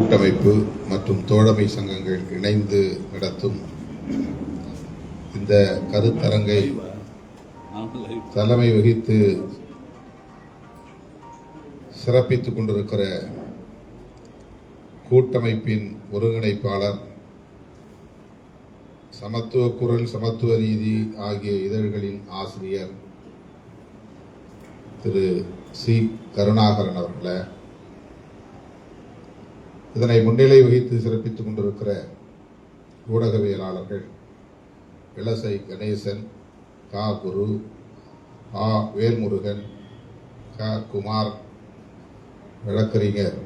கூட்டமைப்பு மற்றும் தோழமை சங்கங்கள் இணைந்து நடத்தும் இந்த கருத்தரங்கை தலைமை வகித்து சிறப்பித்துக் கொண்டிருக்கிற கூட்டமைப்பின் ஒருங்கிணைப்பாளர் சமத்துவ குரல் சமத்துவ நீதி ஆகிய இதழ்களின் ஆசிரியர் திரு சி. கருணாகரன் அவர்களை. இதனை முன்னிலை வகித்து சிறப்பித்துக் கொண்டிருக்கிற ஊடகவியலாளர்கள் இளசை கணேசன் கா. குரு ஆ. வேல்முருகன் க. குமார் வழக்கறிஞர்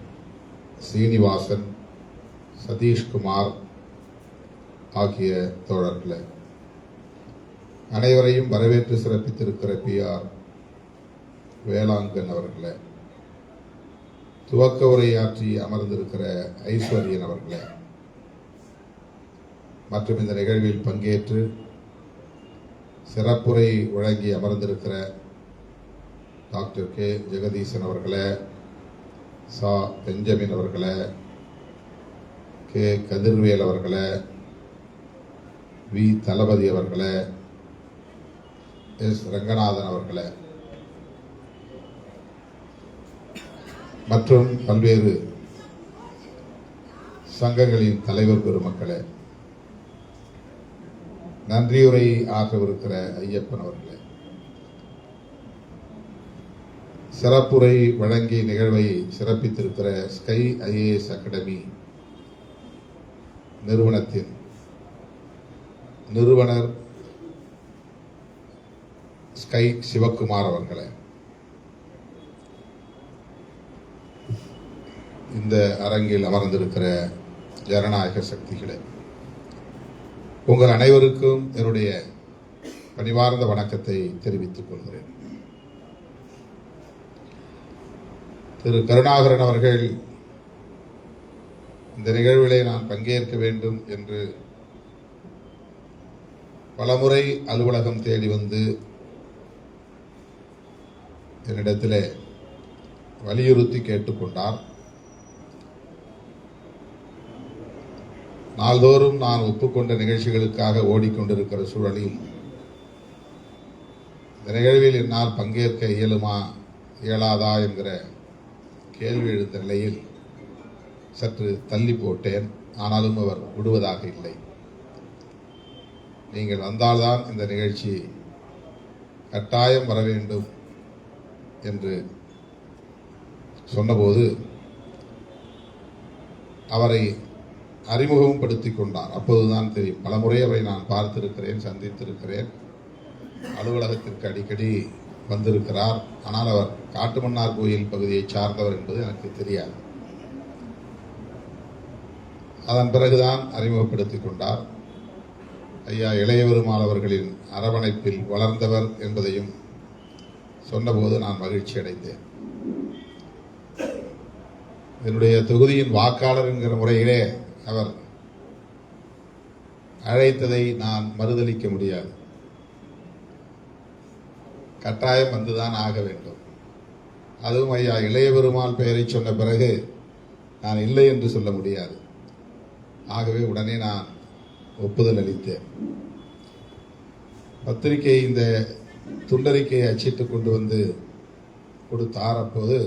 சீனிவாசன் சதீஷ்குமார் ஆகிய தோழர்களை. அனைவரையும் வரவேற்று சிறப்பித்திருக்கிற பி. ஆர். வேளாங்கன் அவர்களை. துவக்க உரையாற்றி அமர்ந்திருக்கிற ஐஸ்வர்யன் அவர்களே மற்றும் இந்த நிகழ்வில் பங்கேற்று சிறப்புரை வழங்கி அமர்ந்திருக்கிற டாக்டர் கே. ஜெகதீசன் அவர்களே சா. பெஞ்சமின் அவர்களே கே. கதிர்வேல் அவர்களே வி. தளபதி அவர்களே எஸ். ரங்கநாதன் அவர்களே மற்றும் பல்வேறு சங்கங்களின் தலைவர் பெருமக்களே நன்றியுரை ஆகவிருக்கிற ஐயப்பன் அவர்களே. சிறப்புரை வழங்கி நிகழ்வை சிறப்பித்திருக்கிற ஸ்கை ஐஏஎஸ் அகாடமி நிறுவனத்தின் நிறுவனர் ஸ்கை சிவக்குமார் அவர்களே. இந்த அரங்கில் அமர்ந்திருக்கிற ஜனநாயக சக்திகளே உங்கள் அனைவருக்கும் என்னுடைய பணிவார்ந்த வணக்கத்தை தெரிவித்துக் கொள்கிறேன். திரு கருணாகரன் அவர்கள் இந்த நிகழ்விலே நான் பங்கேற்க வேண்டும் என்று பலமுறை அலுவலகம் தேடி வந்து என்னிடத்தில் வலியுறுத்தி கேட்டுக்கொண்டார் நாள்தோறும் நான் ஒப்புக்கொண்ட நிகழ்ச்சிகளுக்காக ஓடிக்கொண்டிருக்கிற சூழலில் இந்த நிகழ்வில் என்னால் பங்கேற்க இயலுமா இயலாதா என்கிற கேள்வி எழுந்த நிலையில் சற்று தள்ளி போட்டேன். ஆனாலும் அவர் விடுவதாக இல்லை. நீங்கள் வந்தால்தான் இந்த நிகழ்ச்சி கட்டாயம் வர வேண்டும் என்று சொன்னபோது அவரை அறிமுகம் படுத்தி கொண்டார் அப்போதுதான் தெரியும். பலமுறை அவரை நான் பார்த்திருக்கிறேன் சந்தித்திருக்கிறேன். அலுவலகத்திற்கு அடிக்கடி வந்திருக்கிறார். ஆனால் அவர் காட்டுமன்னார் கோயில் பகுதியை சார்ந்தவர் என்பது எனக்கு தெரியாது. அதன் பிறகுதான் அறிமுகப்படுத்திக் கொண்டார். ஐயா இளையவருமாள் அவர்களின் அரவணைப்பில் வளர்ந்தவர் என்பதையும் சொன்னபோது நான் மகிழ்ச்சி அடைந்தேன். என்னுடைய தொகுதியின் வாக்காளர் என்கிற முறையிலே அவர் அழைத்ததை நான் மறுதளிக்க முடியாது. கட்டாயம் வந்துதான் ஆக வேண்டும். அதுவும் ஐயா இளைய பெருமாள் பெயரை சொன்ன பிறகு நான் இல்லை என்று சொல்ல முடியாது. ஆகவே உடனே நான் ஒப்புதல் அளித்தேன். பத்திரிகை இந்த துண்டறிக்கையை அச்சிட்டு கொண்டு வந்து கொடுத்தார். அப்போது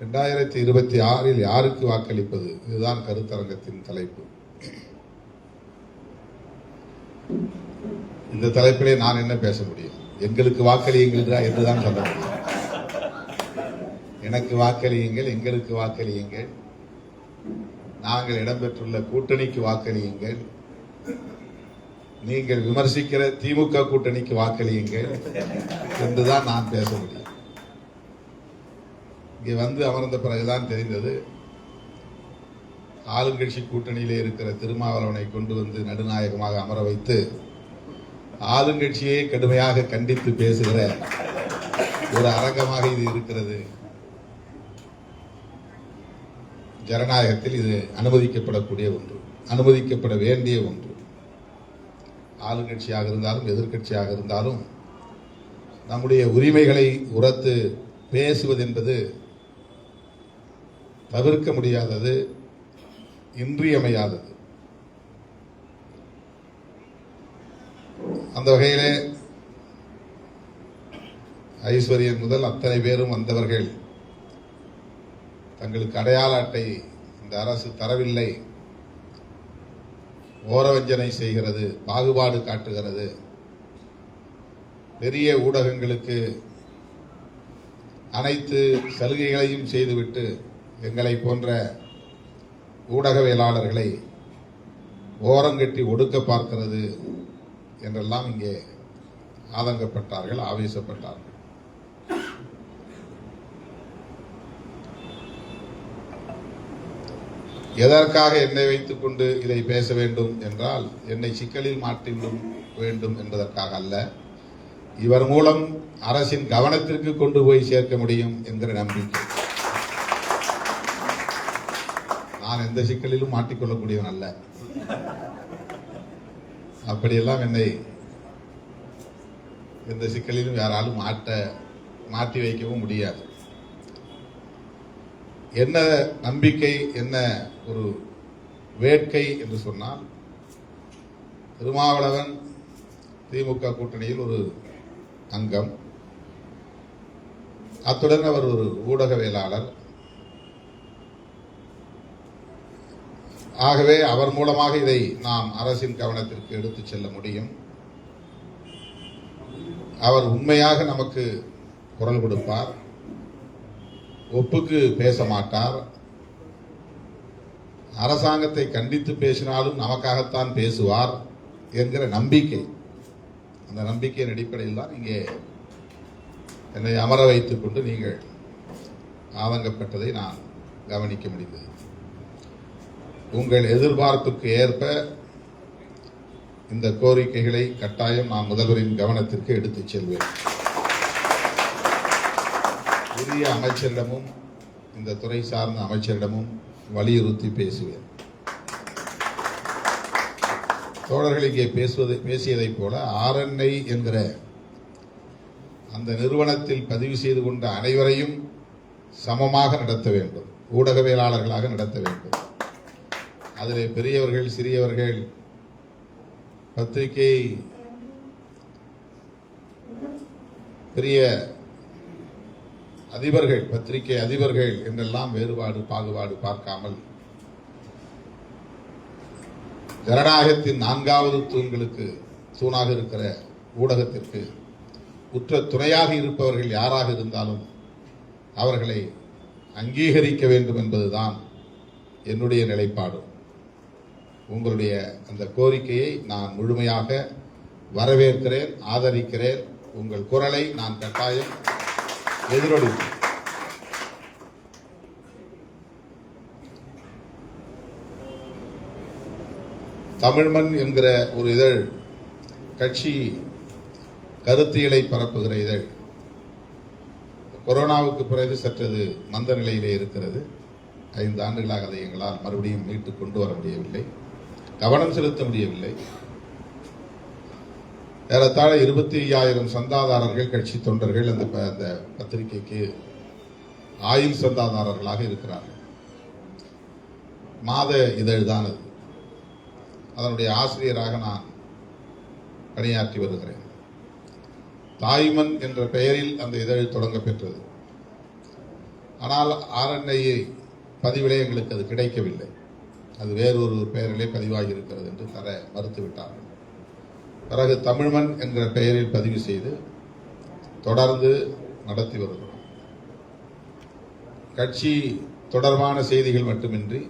ரெண்டாயிரத்தி இருபத்தி ஆறில் யாருக்கு வாக்களிப்பது? இதுதான் கருத்தரங்கத்தின் தலைப்பு. இந்த தலைப்பிலே நான் என்ன பேச முடியும்? எங்களுக்கு வாக்களியுங்கள் என்றுதான் சொல்ல முடியும். எனக்கு வாக்களியுங்கள் எங்களுக்கு வாக்களியுங்கள். நாங்கள் இடம்பெற்றுள்ள கூட்டணிக்கு வாக்களியுங்கள். நீங்கள் விமர்சிக்கிற திமுக கூட்டணிக்கு வாக்களியுங்கள். என்றுதான் நான் பேச முடியும். இங்கே வந்து அமர்ந்த பிறகுதான் தெரிந்தது. ஆளுங்கட்சி கூட்டணியிலே இருக்கிற திருமாவளவனை கொண்டு வந்து நடுநாயகமாக அமர வைத்து ஆளுங்கட்சியை கடுமையாக கண்டித்து பேசுகிற ஒரு அரங்கமாக இது இருக்கிறது. ஜனநாயகத்தில் இது அனுமதிக்கப்படக்கூடிய ஒன்று அனுமதிக்கப்பட வேண்டிய ஒன்று. ஆளுங்கட்சியாக இருந்தாலும் எதிர்க்கட்சியாக இருந்தாலும் நம்முடைய உரிமைகளை உரத்து பேசுவது என்பது தவிர்க்க முடியாதது இன்றியமையாதது. அந்த வகையிலே ஐஸ்வர்யன் முதல் அத்தனை பேரும் வந்தவர்கள் தங்களுக்கு அடையாள அட்டை இந்த அரசு தரவில்லை. ஓரவஞ்சனை செய்கிறது பாகுபாடு காட்டுகிறது. பெரிய ஊடகங்களுக்கு அனைத்து சலுகைகளையும் செய்துவிட்டு எங்களை போன்ற ஊடகவியலாளர்களை ஓரங்கட்டி ஒடுக்க பார்க்கிறது என்றெல்லாம் இங்கே ஆதங்கப்பட்டார்கள் ஆவேசப்பட்டார்கள். எதற்காக என்னை வைத்துக் கொண்டு இதை பேச வேண்டும் என்றால் என்னை சிக்கலில் மாற்றிவிடும் வேண்டும் என்பதற்காக அல்ல. இவர் மூலம் அரசின் கவனத்திற்கு கொண்டு போய் சேர்க்க முடியும் என்கிற நம்பிக்கை. நான் எந்த சிக்கலிலும் மாட்டிக்கொள்ளக்கூடியவன் அல்ல. அப்படியெல்லாம் என்னை எந்த சிக்கலிலும் யாராலும் மாட்ட மாற்றி வைக்கவும் முடியாது. என்ன நம்பிக்கை என்ன ஒரு வேட்கை என்று சொன்னால் திருமாவளவன் திமுக கூட்டணியில் ஒரு அங்கம். அத்துடன் அவர் ஒரு ஊடகவியலாளர். ஆகவே அவர் மூலமாக இதை நாம் அரசின் கவனத்திற்கு எடுத்துச் செல்ல முடியும். அவர் உண்மையாக நமக்கு குரல் கொடுப்பார். ஒப்புக்கு பேச மாட்டார். அரசாங்கத்தை கண்டித்து பேசினாலும் நமக்காகத்தான் பேசுவார் என்கிற நம்பிக்கை. அந்த நம்பிக்கையின் அடிப்படையில் தான் இங்கே என்னை அமர வைத்துக் கொண்டு நீங்கள் ஆதங்கப்பட்டதை நான் கவனிக்க முடிந்தது. உங்கள் எதிர்பார்ப்புக்கு ஏற்ப இந்த கோரிக்கைகளை கட்டாயம் நான் முதல்வரின் கவனத்திற்கு எடுத்துச் செல்வேன். உரிய அமைச்சரிடமும் இந்த துறை சார்ந்த அமைச்சரிடமும் வலியுறுத்தி பேசுவேன். தோழர்கள் இங்கே பேசுவதை பேசியதைப் போல ஆர்என்ஐ என்கிற அந்த நிறுவனத்தில் பதிவு செய்து கொண்ட அனைவரையும் சமமாக நடத்த வேண்டும். ஊடகவியலாளர்களாக நடத்த வேண்டும். அதில் பெரியவர்கள் சிறியவர்கள். பத்திரிகை பெரிய அதிபர்கள் பத்திரிகை அதிபர்கள் என்றெல்லாம் வேறுபாடு பாகுபாடு பார்க்காமல். ஜனநாயகத்தின் நான்காவது தூண்களுக்கு தூணாக இருக்கிற ஊடகத்திற்கு உற்ற துணையாக இருப்பவர்கள் யாராக இருந்தாலும் அவர்களை அங்கீகரிக்க வேண்டும் என்பதுதான் என்னுடைய நிலைப்பாடு. உங்களுடைய அந்த கோரிக்கையை நான் முழுமையாக வரவேற்கிறேன் ஆதரிக்கிறேன். உங்கள் குரலை நான் கட்டாயம் எதிரொலி தமிழ்மண் என்கிற ஒரு இதழ் கட்சி கருத்தியலை பரப்புகிற இதழ். கொரோனாவுக்கு பிறகு சற்றது மந்த நிலையிலே இருக்கிறது. ஐந்து ஆண்டுகளாக அதை எங்களால் மறுபடியும் மீட்டு கொண்டு வர முடியவில்லை. கவனம் செலுத்த முடியவில்லை. ஏறத்தாழ இருபத்தி ஐயாயிரம் சந்தாதாரர்கள் கட்சி தொண்டர்கள் அந்த ப- அந்த பத்திரிகைக்கு ஆயுள் சந்தாதாரர்களாக இருக்கிறார்கள். மாத இதழ்தான் அது. அதனுடைய ஆசிரியராக நான் பணியாற்றி வருகிறேன். தாய்மன் என்ற பெயரில் அந்த இதழ் தொடங்க பெற்றது. ஆனால் ஆர்என்ஐ பதிவிலே எங்களுக்கு அது கிடைக்கவில்லை. அது வேறொரு பெயரிலே பதிவாகி இருக்கிறது என்று தர மறுத்துவிட்டார்கள். பிறகு தமிழ்மன் என்ற பெயரில் பதிவு செய்து தொடர்ந்து நடத்தி வருகிறோம். கட்சி தொடர்பான செய்திகள் மட்டுமின்றி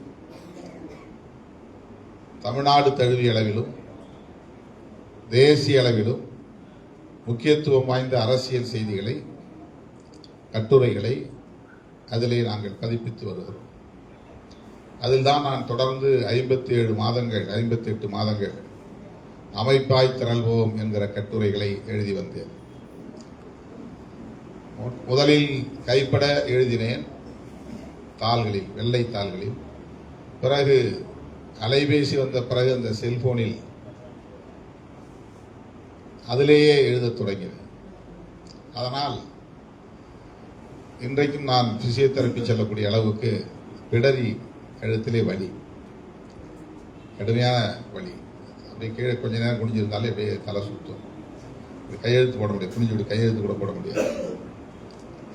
தமிழ்நாடு தழுவிய அளவிலும் தேசிய அளவிலும் முக்கியத்துவம் வாய்ந்த அரசியல் செய்திகளை கட்டுரைகளை அதிலே நாங்கள் பதிப்பித்து வருகிறோம். அதில் தான் நான் தொடர்ந்து ஐம்பத்தி ஏழு மாதங்கள் ஐம்பத்தி எட்டு மாதங்கள் அமைப்பாய் திரள்வோம் என்கிற கட்டுரைகளை எழுதி வந்தேன். மு- முதலில் கைப்பட எழுதினேன் தாள்களில் வெள்ளை தாள்களில். பிறகு அலைபேசி வந்த பிறகு அந்த செல்போனில் அதிலேயே எழுதத் தொடங்கினேன். அதனால் இன்றைக்கும் நான் பிசியோதெரப்பி செல்லக்கூடிய அளவுக்கு பிடரி கழுத்திலே வலி. கடுமையான வலி. அப்படியே கீழே கொஞ்ச நேரம் குனிஞ்சிருந்தாலே அப்படியே தலை சுத்தும். கையெழுத்து போட முடியாது. குனிஞ்சு விட்டு கையெழுத்து கூட போட முடியாது.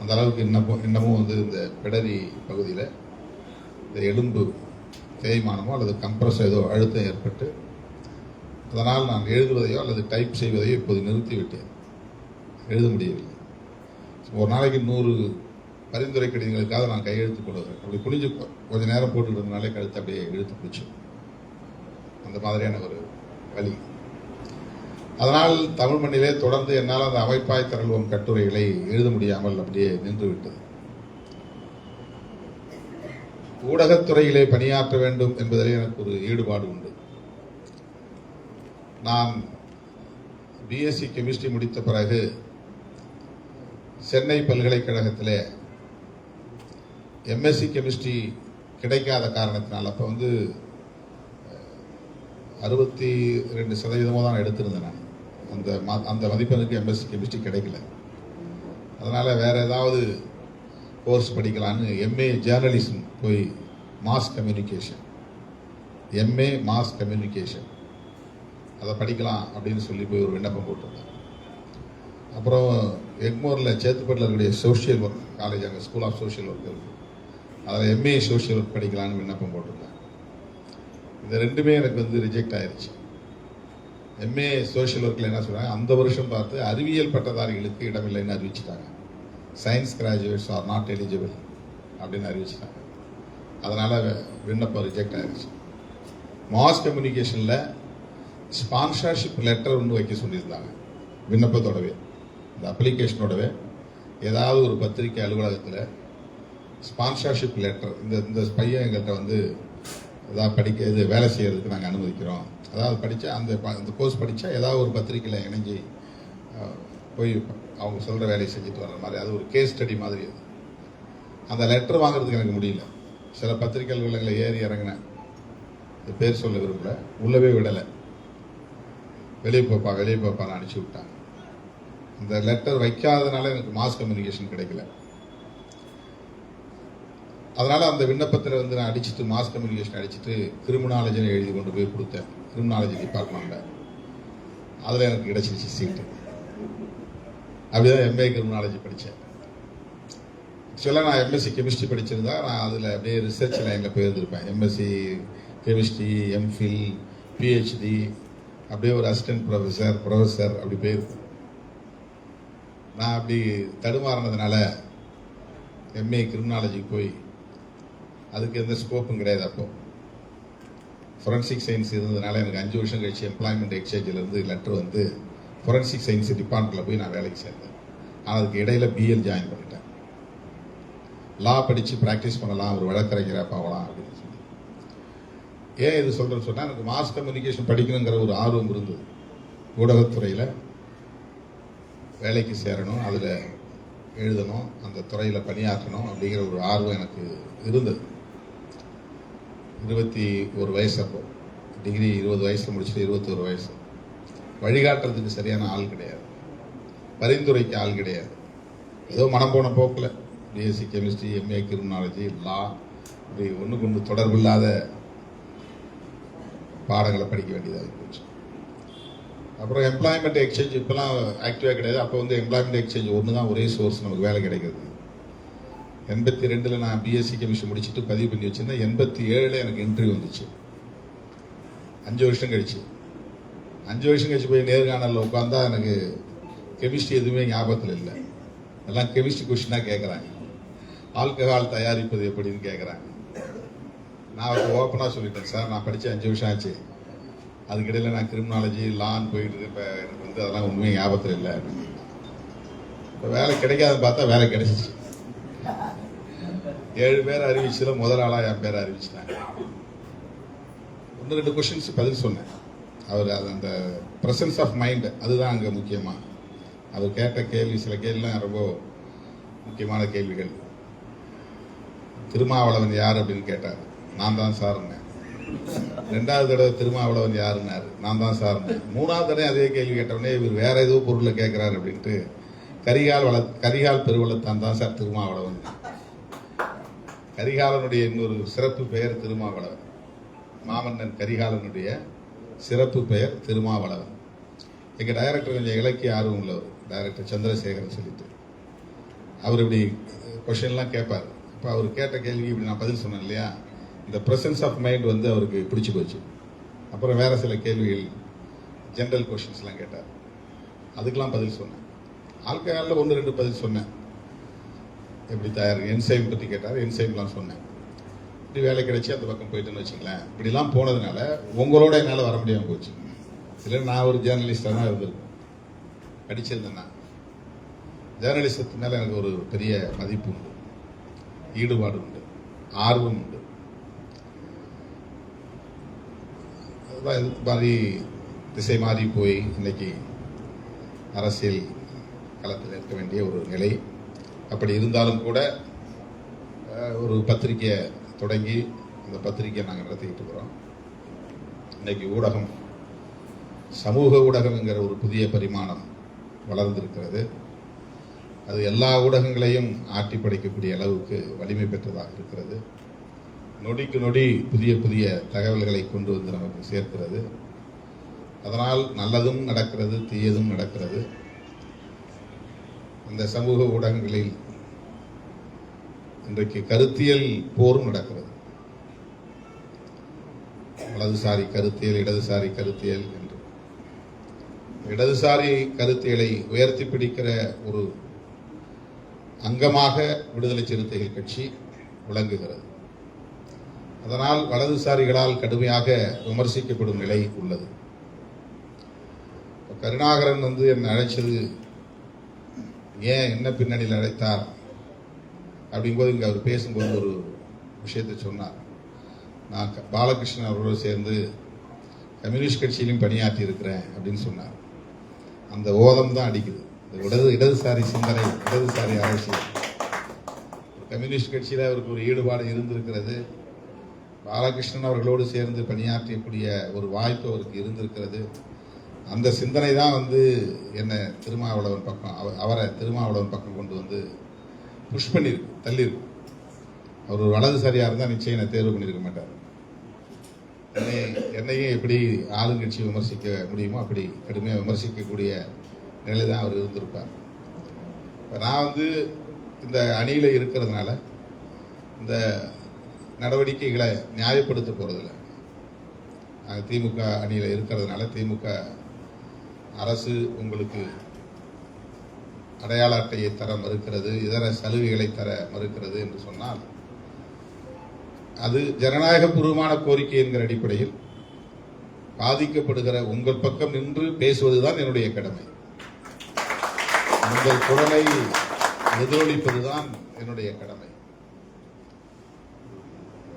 அந்த அளவுக்கு இன்னமும் இன்னமும் வந்து இந்த பிடரி பகுதியில் இந்த எலும்பு தேய்மானமோ அல்லது கம்ப்ரஸ் ஏதோ அழுத்தம் ஏற்பட்டு அதனால் நான் எழுதுவதையோ அல்லது டைப் செய்வதையோ இப்போது நிறுத்திவிட்டேன். எழுத முடியவில்லை. ஒரு நாளைக்கு நூறு பரிந்துரை கடிதங்களுக்காக நான் கையெழுத்து போடுவேன் அப்படி குனிஞ்சு கொஞ்சம் கொஞ்ச நேரம் போட்டு இருந்தனாலே கழுத்து அப்படியே இழுத்து பிடிச்சி அந்த மாதிரியான ஒரு வழி. அதனால் தமிழ் மண்ணிலே தொடர்ந்து என்னால் அந்த அமைப்பாய் தரல்வம் கட்டுரைகளை எழுத முடியாமல் அப்படியே நின்றுவிட்டது. ஊடகத்துறையிலே பணியாற்ற வேண்டும் என்பதிலே எனக்கு ஒரு ஈடுபாடு உண்டு. நான் பிஎஸ்சி கெமிஸ்ட்ரி முடித்த பிறகு சென்னை பல்கலைக்கழகத்திலே எம்எஸ்சி கெமிஸ்ட்ரி கிடைக்காத காரணத்தினால் அப்போ வந்து அறுபத்தி ரெண்டு சதவீதமாக தான் எடுத்திருந்தேன் நான். அந்த ம- அந்த மதிப்பெண்ணுக்கு எம்எஸ்சி கெமிஸ்ட்ரி கிடைக்கல. அதனால் வேறு ஏதாவது கோர்ஸ் படிக்கலான்னு எம்ஏ ஜேர்னலிசம் போய் mass communication MA mass communication அதை படிக்கலாம் அப்படின்னு சொல்லி போய் ஒரு விண்ணப்பம் போட்டிருந்தேன். அப்புறம் எக்மோரில் சேத்துப்பட்டில் இருக்கக்கூடிய சோஷியல் ஒர்க் காலேஜ் அங்கே ஸ்கூல் ஆஃப் சோஷியல் ஒர்க் இருக்குது அதில் எம்ஏ சோஷியல் ஒர்க் படிக்கலான்னு விண்ணப்பம் போட்டிருந்தேன். இந்த ரெண்டுமே எனக்கு வந்து ரிஜெக்ட் ஆயிடுச்சு எம்ஏ சோஷியல் ஒர்க்கில் என்ன சொல்கிறாங்க அந்த வருஷம் பார்த்து அறிவியல் பட்டதாரிகளுக்கு இடமில்லைன்னு அறிவிச்சிட்டாங்க. Science graduates are not eligible அப்படின்னு அறிவிச்சிட்டாங்க. அதனால் விண்ணப்பம் ரிஜெக்ட் ஆயிடுச்சு மாஸ் கம்யூனிகேஷனில் ஸ்பான்சர்ஷிப் லெட்டர் ஒன்று வைக்க சொல்லியிருந்தாங்க. விண்ணப்பத்தோடவே. இந்த அப்ளிகேஷனோடவே ஏதாவது ஒரு பத்திரிக்கை அலுவலகத்தில் ஸ்பான்சர்ஷிப் லெட்டர் இந்த இந்த பையன் எங்கள்கிட்ட வந்து ஏதாவது படிக்க இது வேலை செய்கிறதுக்கு நாங்கள் அனுமதிக்கிறோம். அதாவது படித்தா அந்த அந்த கோர்ஸ் படித்தா ஏதாவது ஒரு பத்திரிக்கையில் இணைஞ்சு போய் அவங்க சொல்கிற வேலையை செஞ்சுட்டு வர்ற மாதிரி அது ஒரு கேஸ் ஸ்டடி மாதிரி அது. அந்த லெட்டர் வாங்குறதுக்கு எனக்கு முடியல. சில பத்திரிக்கை அலுவலகங்களை ஏறி இறங்கினேன் இது பேர் சொல்ல விரும்பல. உள்ளவே விடலை. வெளியே போப்பா வெளியே போப்பான்னு அனுப்பிச்சி விட்டாங்க. இந்த லெட்டர் வைக்காதனால எனக்கு மாஸ் கம்யூனிகேஷன் கிடைக்கல. அதனால் அந்த விண்ணப்பத்தில் வந்து நான் அடிச்சுட்டு மாஸ் கம்யூனிகேஷன் அடிச்சுட்டு கிரிமினாலஜினை எழுதி கொண்டு போய் கொடுத்தேன். கிரிமினாலஜி டிபார்ட்மெண்ட்டில் அதில் எனக்கு கிடச்சிருச்சு சீட்டு அப்படிதான் எம்ஏ கிரிமினாலஜி படித்தேன் ஆக்சுவலாக நான் எம்எஸ்சி கெமிஸ்ட்ரி படிச்சிருந்தா நான் அதில் அப்படியே ரிசர்ச் லைனில் போயிருந்திருப்பேன். எம்எஸ்சி கெமிஸ்ட்ரி எம்ஃபில் பிஹெச்டி அப்படியே ஒரு அசிஸ்டன்ட் ப்ரொஃபஸர் ப்ரொஃபஸர் அப்படி போயிருப்பேன். நான் அப்படி தடுமாறினதுனால எம்ஏ கிரிமினாலஜிக்கு போய் அதுக்கு எந்த ஸ்கோப்பும் கிடையாது அப்போ. ஃபொரன்சிக் சயின்ஸ் இருந்ததுனால எனக்கு அஞ்சு வருஷம் கழிச்சு எம்ப்ளாய்மெண்ட் எக்ஸ்சேஞ்சிலேருந்து லெட்டர் வந்து ஃபொரன்சிக் சயின்ஸ் டிபார்ட்மெண்ட்டில் போய் நான் வேலைக்கு சேர்ந்தேன். ஆனால் அதுக்கு இடையில பிஎல் ஜாயின் பண்ணிட்டேன். லா படித்து ப்ராக்டிஸ் பண்ணலாம் ஒரு வழக்கறிஞராக போகலாம் அப்படின்னு சொல்லி. ஏன் இது சொல்கிறேன்னு சொன்னால் எனக்கு மாஸ் கம்யூனிகேஷன் படிக்கணுங்கிற ஒரு ஆர்வம் இருந்தது. ஊடகத்துறையில் வேலைக்கு சேரணும் அதில் எழுதணும் அந்த துறையில் பணியாற்றணும் அப்படிங்கிற ஒரு ஆர்வம் எனக்கு இருந்தது. இருபத்தி ஒரு வயசு அப்போ. டிகிரி இருபது வயசில் முடிச்சுட்டு இருபத்தோரு வயசு. வழிகாட்டுறதுக்கு சரியான ஆள் கிடையாது. பரிந்துரைக்கு ஆள் கிடையாது. ஏதோ மனம் போன போக்கில் BSc chemistry MA criminology law இப்படி ஒன்றுக்கு ஒன்று தொடர்பில்லாத பாடங்களை படிக்க வேண்டியதாக போச்சு. அப்புறம் எம்ப்ளாய்மெண்ட் எக்ஸ்சேஞ்ச் இப்போலாம் ஆக்டிவாக கிடையாது. அப்போ வந்து எம்ப்ளாய்மெண்ட் எக்ஸ்சேஞ்ச் ஒன்று தான் ஒரே சோர்ஸ் நமக்கு வேலை கிடைக்கிறது. எண்பத்தி ரெண்டில் நான் பிஎஸ்சி கெமிஸ்ட்ரி முடிச்சுட்டு பதிவு பண்ணி வச்சுருந்தேன். எண்பத்தி ஏழில் எனக்கு இன்டர்வியூ வந்துச்சு. அஞ்சு வருஷம் கழிச்சு. அஞ்சு வருஷம் கழிச்சு போய் நேர்காணலில் உட்காந்தா எனக்கு கெமிஸ்ட்ரி எதுவுமே ஞாபகத்தில் இல்லை. எல்லாம் கெமிஸ்ட்ரி கொஸ்டினாக கேட்குறாங்க ஆல்கஹால் தயாரிப்பது எப்படின்னு கேட்குறாங்க நான் அவருக்கு ஓப்பனாக சொல்லிட்டேன் சார் நான் படித்து அஞ்சு வருஷம் ஆச்சு. அதுக்கிடையில் நான் கிரிமினாலஜி லான் போயிட்டு இப்போ எனக்கு வந்து அதெல்லாம் ஒன்றுமே ஞாபகத்தில் இல்லை. அப்படின்னு இப்போ வேலை கிடைக்காதுன்னு பார்த்தா வேலை கிடைச்சிச்சு. ஏழு பேர் அறிவிச்சதுல முதல் ஆளாக என் பேர் அறிவிச்சிட்டாங்க. ஒன்று ரெண்டு கொஷின்ஸ் பதில் சொன்னேன். அவர் அது அந்த ப்ரெசன்ஸ் ஆஃப் மைண்டு அதுதான் அங்கே முக்கியமாக அவர் கேட்ட கேள்வி சில கேள்விலாம் ரொம்ப முக்கியமான கேள்விகள். திருமாவளவன் யார் அப்படின்னு கேட்டார். நான் தான் சாருன்னேன் ரெண்டாவது தடவை திருமாவளவன் யாருன்னாரு? நான் தான் சாருன்னேன் மூணாவது தடவை அதே கேள்வி கேட்டவுடனே இவர் வேற ஏதோ பொருளை கேட்குறாரு அப்படின்ட்டு கரிகால் வள கரிகால் பெருவளத்தான் தான் சார் திருமாவளவன். கரிகாலனுடைய இன்னொரு சிறப்பு பெயர் திருமாவளவன். மாமன்னன் கரிகாலனுடைய சிறப்பு பெயர் திருமாவளவன். எங்கள் டைரக்டர் கொஞ்சம் இலக்கிய ஆர்வம் உள்ளவர். டைரக்டர் சந்திரசேகரன் சொல்லிட்டு. அவர் இப்படி கொஷின்லாம் கேட்பார். இப்போ அவர் கேட்ட கேள்வி இப்படி நான் பதில் சொன்னேன் இல்லையா? இந்த ப்ரெசன்ஸ் ஆஃப் மைண்ட் வந்து அவருக்கு பிடிச்சி போச்சு. அப்புறம் வேறு சில கேள்விகள் ஜென்ரல் கொஷின்ஸ்லாம் கேட்டார். அதுக்கெலாம் பதில் சொன்னேன். ஆல்கஹாலில் ஒன்று ரெண்டு பதில் சொன்னேன். எப்படி தயார் என்சைம் பற்றி கேட்டார் என்சைம்லாம் சொன்னேன். இப்படி வேலை கிடைச்சி அந்த பக்கம் போயிட்டுன்னு வச்சுங்களேன் இப்படிலாம் போனதுனால உங்களோட என்னால் வர முடியாமல் போச்சு. இல்லை நான் ஒரு ஜேர்னலிஸ்டாக தான் இருந்திருக்கேன் படிச்சிருந்தேன் நான். ஜேர்னலிசத்து மேலே எனக்கு ஒரு பெரிய மதிப்பு உண்டு. ஈடுபாடு உண்டு. ஆர்வம் உண்டு. அதுதான் இது மாதிரி திசை மாறி போய் இன்னைக்கு அரசியல் களத்தில் இருக்க வேண்டிய ஒரு நிலை. அப்படி இருந்தாலும் கூட ஒரு பத்திரிக்கையை தொடங்கி அந்த பத்திரிக்கையை நாங்கள் நடத்திக்கிட்டு இருக்கிறோம். இன்னைக்கு ஊடகம் சமூக ஊடகம்ங்கிற ஒரு புதிய பரிமாணம் வளர்ந்திருக்கிறது. அது எல்லா ஊடகங்களையும் ஆட்டி படைக்கக்கூடிய அளவுக்கு வலிமை பெற்றதாக இருக்கிறது. நொடிக்கு நொடி புதிய புதிய தகவல்களை கொண்டு வந்து நமக்கு சேர்க்கிறது. அதனால் நல்லதும் நடக்கிறது தீயதும் நடக்கிறது. இந்த சமூக ஊடகங்களில் இன்றைக்கு கருத்தியல் போரும் நடக்கிறது. வலதுசாரி கருத்தியல் இடதுசாரி கருத்தியல் என்று. இடதுசாரி கருத்தியலை உயர்த்தி பிடிக்கிற ஒரு அங்கமாக விடுதலை சிறுத்தைகள் கட்சி விளங்குகிறது. அதனால் வலதுசாரிகளால் கடுமையாக விமர்சிக்கப்படும் நிலை உள்ளது. கருணாகரன் வந்து என்னை அழைச்சது ஏன் என்ன பின்னணியில் அழைத்தார் அப்படிங்கும்போது இங்கே அவர் பேசும்போது ஒரு விஷயத்தை சொன்னார். நான் க- பாலகிருஷ்ணன் அவரோடு சேர்ந்து கம்யூனிஸ்ட் கட்சியிலையும் பணியாற்றி இருக்கிறேன் அப்படின்னு சொன்னார். அந்த ஓதம் தான் அடிக்குது. இந்த இடது இடதுசாரி சிந்தனை இடதுசாரி அரசியல். கம்யூனிஸ்ட் கட்சியில் அவருக்கு ஒரு ஈடுபாடு இருந்திருக்கிறது. பாலகிருஷ்ணன் அவர்களோடு சேர்ந்து பணியாற்றக்கூடிய ஒரு வாய்ப்பு அவருக்கு இருந்திருக்கிறது. அந்த சிந்தனை தான் வந்து என்னை திருமாவளவன் பக்கம் அவரை திருமாவளவன் பக்கம் கொண்டு வந்து புஷ் பண்ணியிருக்கு தள்ளியிருக்கு அவர் ஒரு வலதுசாரியாக இருந்தால் நிச்சயம் என்னை தேர்வு பண்ணியிருக்க மாட்டார். என்னை என்னையும் எப்படி ஆளுங்கட்சி விமர்சிக்க முடியுமோ அப்படி கடுமையாக விமர்சிக்கக்கூடிய நிலை தான் அவர் இருந்திருப்பார். இப்போ நான் வந்து இந்த அணியில் இருக்கிறதுனால இந்த நடவடிக்கைகளை நியாயப்படுத்த போகிறதில்ல திமுக அணியில் இருக்கிறதுனால திமுக அரசு உங்களுக்கு அடையாள அட்டையை தர மறுக்கிறது இதர சலுகைகளை தர மறுக்கிறது என்று சொன்னால் அது ஜனநாயகபூர்வமான கோரிக்கை என்கிற அடிப்படையில் பாதிக்கப்படுகிற உங்கள் பக்கம் நின்று பேசுவதுதான் என்னுடைய கடமை. உங்கள் குரலை எதிரொலிப்பதுதான் என்னுடைய கடமை.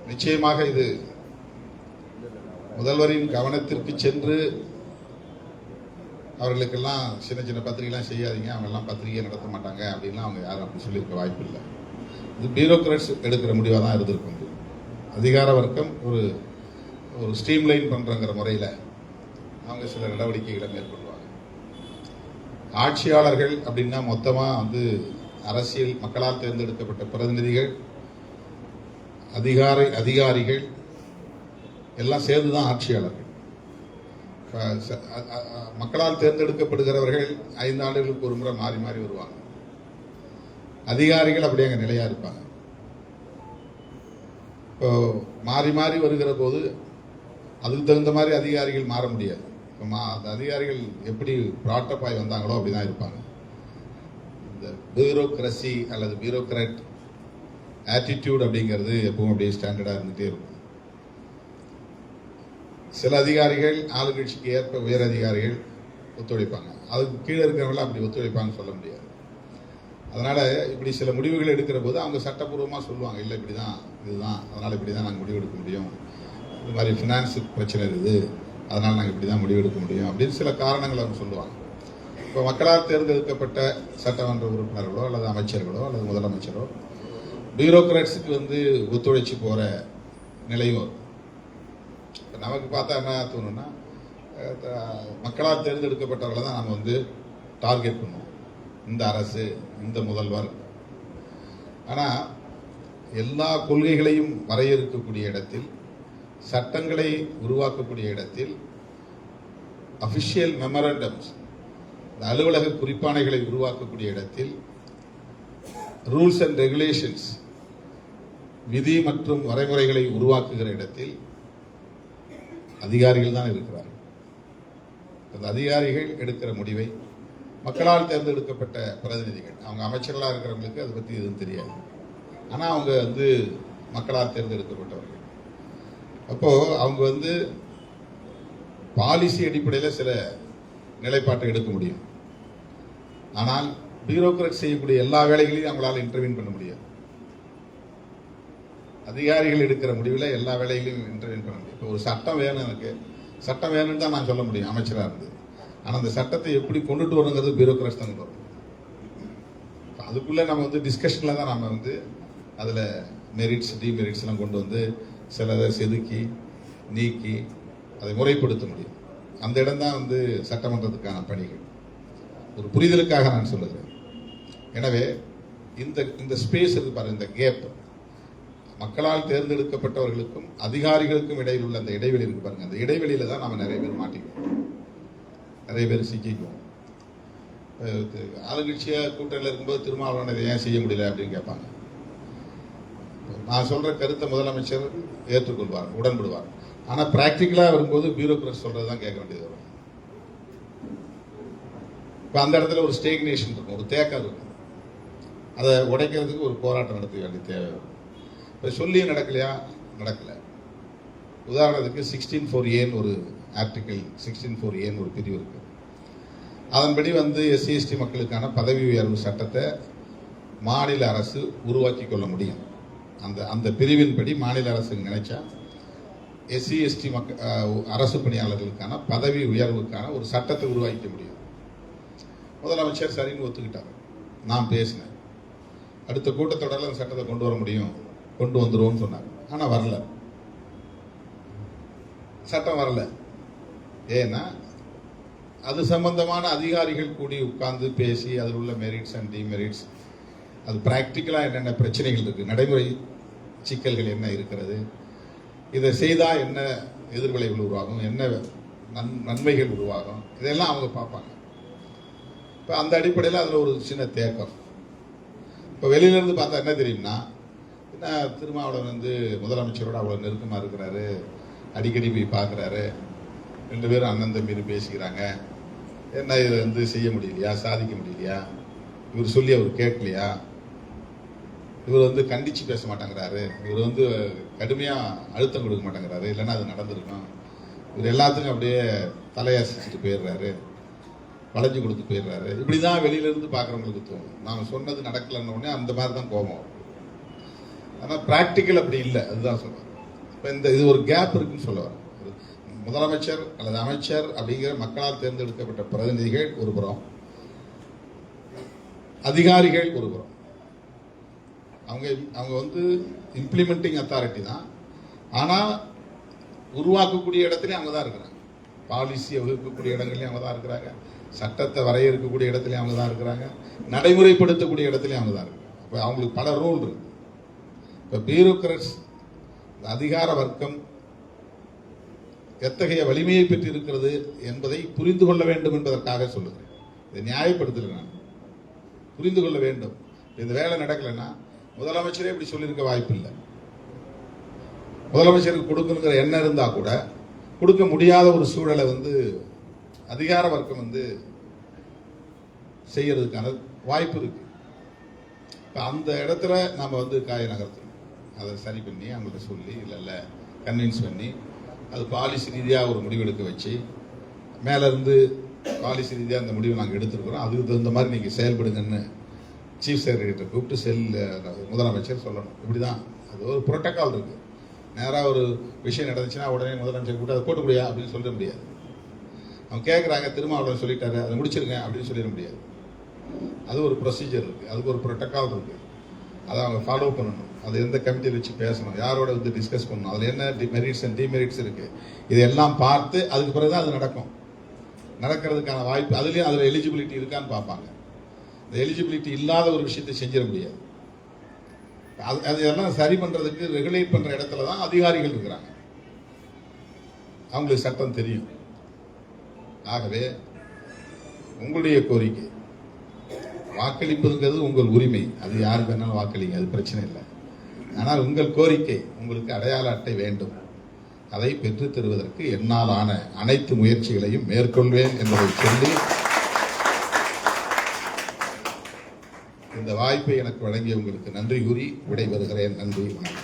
நிச்சயமாக இது முதல்வரின் கவனத்திற்கு சென்று அவர்களுக்கெல்லாம் சின்ன சின்ன பத்திரிகைலாம் செய்யாதீங்க அவங்கெல்லாம் பத்திரிகையை நடத்த மாட்டாங்க அப்படின்லாம் அவங்க யாரும் அப்படி சொல்லியிருக்க வாய்ப்பு இல்லை. இது பியூரோக்ராட்ஸ் எடுக்கிற முடிவாக தான் இருந்திருக்கும். இது. அதிகார வர்க்கம் ஒரு ஒரு ஸ்ட்ரீம்லைன் பண்ணுறங்கிற முறையில் அவங்க சில நடவடிக்கைகளை மேற்கொள்வாங்க. ஆட்சியாளர்கள் அப்படின்னா மொத்தமாக வந்து அரசியல் மக்களால் தேர்ந்தெடுக்கப்பட்ட பிரதிநிதிகள் அதிகார அதிகாரிகள் எல்லாம் சேர்ந்து தான் ஆட்சியாளர்கள். மக்களால் தேர்ந்தெடுக்கப்படுகிறவர்கள் ஐந்து ஆண்டுகளுக்கு ஒரு முறை மாறி மாறி வருவாங்க. அதிகாரிகள் அப்படி அங்கே நிலையா இருப்பாங்க. இப்போ மாறி மாறி வருகிற போது அதுக்கு தகுந்த மாதிரி அதிகாரிகள் மாற முடியாது. இப்போ மா அந்த அதிகாரிகள் எப்படி ப்ராட்டப் ஆகி வந்தாங்களோ அப்படி தான் இருப்பாங்க. இந்த பியூரோக்ரஸி அல்லது பியூரோக்ராட் ஆட்டிடியூட் அப்படிங்கிறது எப்பவும் அப்படியே ஸ்டாண்டர்டாக இருந்துகிட்டே இருக்கும். சில அதிகாரிகள் ஆளுங்கட்சிக்கு ஏற்ப உயர் அதிகாரிகள் ஒத்துழைப்பாங்க. அதுக்கு கீழே இருக்கிறவங்கள அப்படி ஒத்துழைப்பாங்கன்னு சொல்ல முடியாது. அதனால் இப்படி சில முடிவுகள் எடுக்கிற போது அவங்க சட்டப்பூர்வமாக சொல்லுவாங்க இல்லை இப்படி தான் இதுதான் அதனால் இப்படி தான் நாங்கள் முடிவெடுக்க முடியும். இது மாதிரி ஃபினான்ஸ் பிரச்சனை இருக்குது அதனால் நாங்கள் இப்படி தான் முடிவெடுக்க முடியும். அப்படின்னு சில காரணங்கள் அவங்க சொல்லுவாங்க. இப்போ மக்களால் தேர்ந்தெடுக்கப்பட்ட சட்டமன்ற உறுப்பினர்களோ அல்லது அமைச்சர்களோ அல்லது முதலமைச்சரோ பியூரோக்ராட்ஸுக்கு வந்து ஒத்துழைச்சி போகிற நிலையும் வரும் நமக்கு பார்த்தா என்ன தோணுன்னா மக்களால் தேர்ந்தெடுக்கப்பட்டவர்களை தான் நம்ம வந்து டார்கெட் பண்ணுவோம். இந்த அரசு இந்த முதல்வர். ஆனால் எல்லா கொள்கைகளையும் வரையறுக்கக்கூடிய இடத்தில் சட்டங்களை உருவாக்கக்கூடிய இடத்தில் அஃபிஷியல் மெமரண்டம்ஸ் அலுவலக குறிப்பாணைகளை உருவாக்கக்கூடிய இடத்தில் ரூல்ஸ் அண்ட் ரெகுலேஷன்ஸ் விதி மற்றும் வரைமுறைகளை உருவாக்குகிற இடத்தில் அதிகாரிகள் தான் இருக்கிறார்கள் அந்த அதிகாரிகள் எடுக்கிற முடிவை மக்களால் தேர்ந்தெடுக்கப்பட்ட பிரதிநிதிகள். அவங்க அமைச்சர்களாக இருக்கிறவங்களுக்கு அதை பற்றி எதுவும் தெரியாது. ஆனால் அவங்க வந்து மக்களால் தேர்ந்தெடுக்கப்பட்டவர்கள். அப்போது அவங்க வந்து பாலிசி அடிப்படையில் சில நிலைப்பாட்டை எடுக்க முடியும். ஆனால் பியூரோக்ராட் செய்யக்கூடிய எல்லா வேலைகளையும் அவங்களால் இன்டர்வியூன் பண்ண முடியாது. அதிகாரிகள் எடுக்கிற முடிவில் எல்லா வேலைகளையும் இன்டர்வியூன் பண்ண முடியும். இப்போ ஒரு சட்டம் வேணும் எனக்கு. சட்டம் வேணும்னு தான் நான் சொல்ல முடியும் அமைச்சராக இருந்து. ஆனால் அந்த சட்டத்தை எப்படி கொண்டுட்டு வரணுங்கிறது பியூரோக்ராட்ஸ் தான் கொண்டு அதுக்குள்ளே நம்ம வந்து டிஸ்கஷனில் தான் நம்ம வந்து அதில் மெரிட்ஸ் டிமெரிட்ஸ்லாம் கொண்டு வந்து சிலதை செதுக்கி நீக்கி அதை முறைப்படுத்த முடியும். அந்த இடம் தான் வந்து சட்டமன்றத்துக்கான பணிகள். ஒரு புரிதலுக்காக நான் சொல்லுகிறேன் எனவே இந்த இந்த ஸ்பேஸ் இருக்கு பாருங்கள் இந்த கேப் மக்களால் தேர்ந்தெடுக்கப்பட்டவர்களுக்கும் அதிகாரிகளுக்கும் இடையில் உள்ள அந்த இடைவெளி இருக்கு பாருங்க. அந்த இடைவெளியில தான் நம்ம நிறைய பேர் மாட்டிக்குவோம். நிறைய பேர் சிக்கிக்குவோம். அஹ் ஆளுங்கட்சியாக கூட்டணியில் இருக்கும்போது திருமாவளவன் இதை ஏன் செய்ய முடியல அப்படின்னு கேட்பாங்க. நான் சொல்ற கருத்தை முதலமைச்சர் ஏற்றுக்கொள்வார் உடன்படுவார். ஆனா பிராக்டிக்கலா வரும்போது பியூரோக்ராட் சொல்கிறது தான் கேட்க வேண்டியது வரும். இப்போ அந்த இடத்துல ஒரு ஸ்டேக்னேஷன் இருக்கும் ஒரு தேக்கம் இருக்கும். அதை உடைக்கிறதுக்கு ஒரு போராட்டம் நடத்த வேண்டிய தேவை வரும். இப்போ சொல்லியும் நடக்கலையா? நடக்கலை. உதாரணத்துக்கு சிக்ஸ்டீன் ஃபோர் ஏன்னு ஒரு ஆர்டிக்கல் சிக்ஸ்டீன் ஃபோர் ஏன்னு ஒரு பிரிவு இருக்குது அதன்படி வந்து எஸ்சி எஸ்டி மக்களுக்கான பதவி உயர்வு சட்டத்தை மாநில அரசு உருவாக்கி கொள்ள முடியும். அந்த அந்த பிரிவின்படி மாநில அரசு நினைச்சா எஸ்சி எஸ்டி மக்க அரசு பணியாளர்களுக்கான பதவி உயர்வுக்கான ஒரு சட்டத்தை உருவாக்கிக்க முடியும். முதலமைச்சர் சரின்னு ஒத்துக்கிட்டார். நான் பேசினேன். அடுத்த கூட்டத்தொடரில் அந்த சட்டத்தை கொண்டு வர முடியும். கொண்டு வந்துடுவோம்னு சொன்னாங்க. ஆனால் வரல. சட்டம் வரல. ஏன்னா அது சம்பந்தமான அதிகாரிகள் கூடி உட்கார்ந்து பேசி அதில் உள்ள மெரிட்ஸ் அண்ட் டிமெரிட்ஸ் அது ப்ராக்டிக்கலாக என்னென்ன பிரச்சனைகள் இருக்குது நடைமுறை சிக்கல்கள் என்ன இருக்கிறது இதை செய்தால் என்ன எதிர்விளைவுகள் உருவாகும் என்ன நன் நன்மைகள் உருவாகும் இதெல்லாம் அவங்க பார்ப்பாங்க. இப்போ அந்த அடிப்படையில் அதில் ஒரு சின்ன தேக்கம். இப்போ வெளியிலேருந்து பார்த்தா என்ன தெரியும்னா திருமாவளவன் வந்து முதலமைச்சரோட அவ்வளோ நெருக்கமாக இருக்கிறாரு. அடிக்கடி போய் பார்க்குறாரு. ரெண்டு பேரும் அண்ணன் தம்பி பேசிக்கிறாங்க. என்ன இதை வந்து செய்ய முடியலையா? சாதிக்க முடியலையா? இவர் சொல்லி அவர் கேட்கலையா? இவர் வந்து கண்டிச்சு பேச மாட்டேங்கிறாரு. இவர் வந்து கடுமையாக அழுத்தம் கொடுக்க மாட்டேங்கிறாரு. இல்லைன்னா அது நடந்திருக்கும். இவர் எல்லாத்துக்கும் அப்படியே தலையசிச்சுட்டு போயிடுறாரு. வளைஞ்சு கொடுத்து போயிடுறாரு. இப்படி தான் வெளியிலேருந்து பார்க்குறவங்களுக்கு தோணும். நாம் சொன்னது நடக்கலைன்ன உடனே அந்த மாதிரி தான் கோபம். வரும் ஆனால் ப்ராக்டிக்கல் அப்படி இல்லை. அதுதான் சொல்றேன். இப்போ இந்த இது ஒரு கேப் இருக்குன்னு சொல்ல வரேன். முதலமைச்சர் அல்லது அமைச்சர் அப்படிங்கிற மக்களால் தேர்ந்தெடுக்கப்பட்ட பிரதிநிதிகள் ஒரு புறம் அதிகாரிகள் ஒரு புறம். அவங்க அவங்க வந்து இம்ப்ளிமெண்டிங் அத்தாரிட்டி தான். ஆனால் உருவாக்கக்கூடிய இடத்துலையும் அவங்க தான் இருக்கிறாங்க. பாலிசியை வகுக்கக்கூடிய இடங்கள்லையும் அவங்க தான் இருக்கிறாங்க. சட்டத்தை வரையறுக்கக்கூடிய இடத்துலையும் அவங்க தான் இருக்கிறாங்க. நடைமுறைப்படுத்தக்கூடிய இடத்துலையும் அவங்க தான் இருக்கிறாங்க. இப்போ அவங்களுக்கு பல ரோல் இருக்குது இப்போ பியூரோக்ரட்ஸ் அதிகார வர்க்கம் எத்தகைய வலிமையை பெற்று இருக்கிறது என்பதை புரிந்து கொள்ள வேண்டும் என்பதற்காக சொல்லுகிறேன். இதை நியாயப்படுத்தல நான். புரிந்து கொள்ள வேண்டும். இந்த வேலை நடக்கலைன்னா முதலமைச்சரே இப்படி சொல்லியிருக்க வாய்ப்பு இல்லை முதலமைச்சருக்கு கொடுக்கணுங்கிற எண்ணம் இருந்தால் கூட கொடுக்க முடியாத ஒரு சூழலை வந்து அதிகார வர்க்கம் வந்து செய்யறதுக்கான வாய்ப்பு இருக்கு. இப்போ அந்த இடத்துல நம்ம வந்து காய நகர்த்து அதை சரி பண்ணி அவங்கள்ட்ட சொல்லி இல்லை இல்லை கன்வின்ஸ் பண்ணி அது பாலிசி ரீதியாக ஒரு முடிவெடுக்க வச்சு மேலேருந்து பாலிசி ரீதியாக அந்த முடிவை நாங்கள் எடுத்திருக்கிறோம். அதுக்கு தகுந்த மாதிரி நீங்கள் செயல்படுங்கன்னு சீஃப் செக்ரட்டரி கூப்பிட்டு செல் முதலமைச்சர் சொல்லணும். இப்படி தான் அது ஒரு புரோட்டோக்கால் இருக்குது நேராக ஒரு விஷயம் நடந்துச்சுன்னா உடனே முதலமைச்சர் கூப்பிட்டு அதை போட்டு முடியா அப்படின்னு சொல்ல முடியாது. அவங்க கேட்குறாங்க திருமாவளவன் சொல்லிட்டாரு அதை முடிச்சிருங்க அப்படின்னு சொல்லிட முடியாது. அது ஒரு ப்ரொசீஜர் இருக்குது அதுக்கு ஒரு ப்ரோட்டோக்கால் இருக்குது அதை அவங்க ஃபாலோ பண்ணணும். அது எந்த கமிட்டியில் வச்சு பேசணும்? யாரோட வந்து டிஸ்கஸ் பண்ணணும்? அதில் என்ன மெரிட்ஸ் அண்ட் டிமெரிட்ஸ் இருக்குது இதெல்லாம் பார்த்து அதுக்கு பிறகு தான் அது நடக்கும். நடக்கிறதுக்கான வாய்ப்பு அதுலேயும் அதில் எலிஜிபிலிட்டி இருக்கான்னு பார்ப்பாங்க. இந்த எலிஜிபிலிட்டி இல்லாத ஒரு விஷயத்தை செஞ்சிட முடியாது. அது அதெல்லாம் சரி பண்ணுறதுக்கு ரெகுலேட் பண்ணுற இடத்துல தான் அதிகாரிகள் இருக்கிறாங்க. அவங்களுக்கு சட்டம் தெரியும். ஆகவே உங்களுடைய கோரிக்கை வாக்களிப்பதுங்கிறது உங்கள் உரிமை. அது யாருக்கு வேணாலும் வாக்களிங்க அது பிரச்சனை இல்லை. ஆனால் உங்கள் கோரிக்கை உங்களுக்கு அடையாள அட்டை வேண்டும். அதை பெற்றுத் தருவதற்கு ஆன அனைத்து முயற்சிகளையும் மேற்கொள்வேன் என்பதை சொல்லி இந்த வாய்ப்பை எனக்கு வழங்கிய உங்களுக்கு நன்றி கூறி விடைபெறுகிறேன். நன்றி வணக்கம்.